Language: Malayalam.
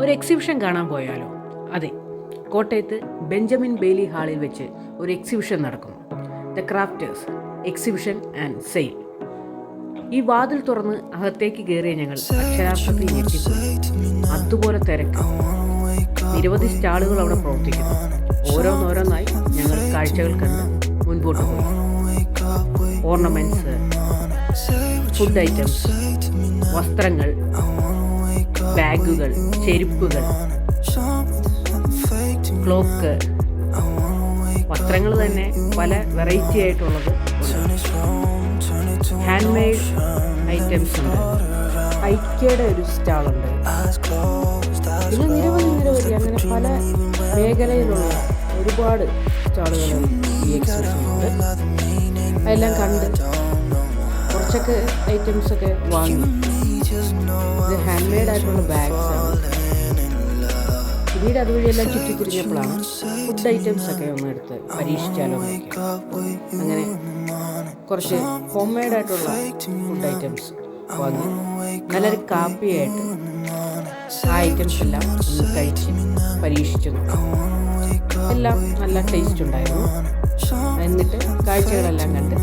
ഒരു എക്സിബിഷൻ കാണാൻ പോയാലോ? അതെ കോട്ടയത്ത് ബെഞ്ചമിൻ ബെയ്ലി ഹാളിൽ വെച്ച് ഒരു എക്സിബിഷൻ നടക്കുന്നു. The crafters exhibition and sale ഈ വാതിൽ തുറന്ന് അകത്തേക്ക് കയറിയ ഞങ്ങൾ അക്ഷരാർത്ഥത്തിൽ അതുപോലെ തിരക്ക്. നിരവധി സ്റ്റാളുകൾ അവിടെ പ്രവർത്തിക്കുന്നു. ഓരോന്നോരോന്നായി ഞങ്ങൾ കാഴ്ചകൾ കണ്ട് മുൻപോട്ട് ഓർണമെന്റ്സ് ഫുഡ് ഐറ്റംസ് വസ്ത്രങ്ങൾ ബാഗുകൾ ചെരുപ്പുകൾ ക്ലോക്ക് വസ്ത്രങ്ങൾ തന്നെ പല വെറൈറ്റി ആയിട്ടുള്ളത് ഹാൻഡ് മെയ്ഡ് ഐറ്റംസ് ഉണ്ട്. ഐക്യയുടെ ഒരു സ്റ്റാളുണ്ട് പിന്നെ നിരവധി നിരവധി അങ്ങനെ പല മേഖലയിലുള്ള ഒരുപാട് സ്റ്റാളുകൾ ഈ എക്സിബിഷനുണ്ട് അതെല്ലാം കണ്ട് കുറച്ചൊക്കെ ഐറ്റംസ് ഒക്കെ വാങ്ങി. ഇത് ഹാൻഡ് മെയ്ഡ് ആയിട്ടുള്ള ബാഗ്സ് ആണ്. പിന്നീട് അതുവഴിയെല്ലാം ചുറ്റിത്തിരിഞ്ഞപ്പോഴാണ് ഫുഡ് ഐറ്റംസ് ഒക്കെ ഒന്ന് എടുത്ത് പരീക്ഷിച്ചാലോ അങ്ങനെ കുറച്ച് ഹോം മെയ്ഡ് ആയിട്ടുള്ള ഫുഡ് ഐറ്റംസ് വാങ്ങി. നല്ലൊരു കാപ്പിയായിട്ട് ആ ഐറ്റംസ് എല്ലാം ഒന്ന് കഴിച്ച് പരീക്ഷിച്ചു എല്ലാം നല്ല ടേസ്റ്റ് ഉണ്ടായിരുന്നു. എന്നിട്ട് കാഴ്ചകളെല്ലാം കണ്ട്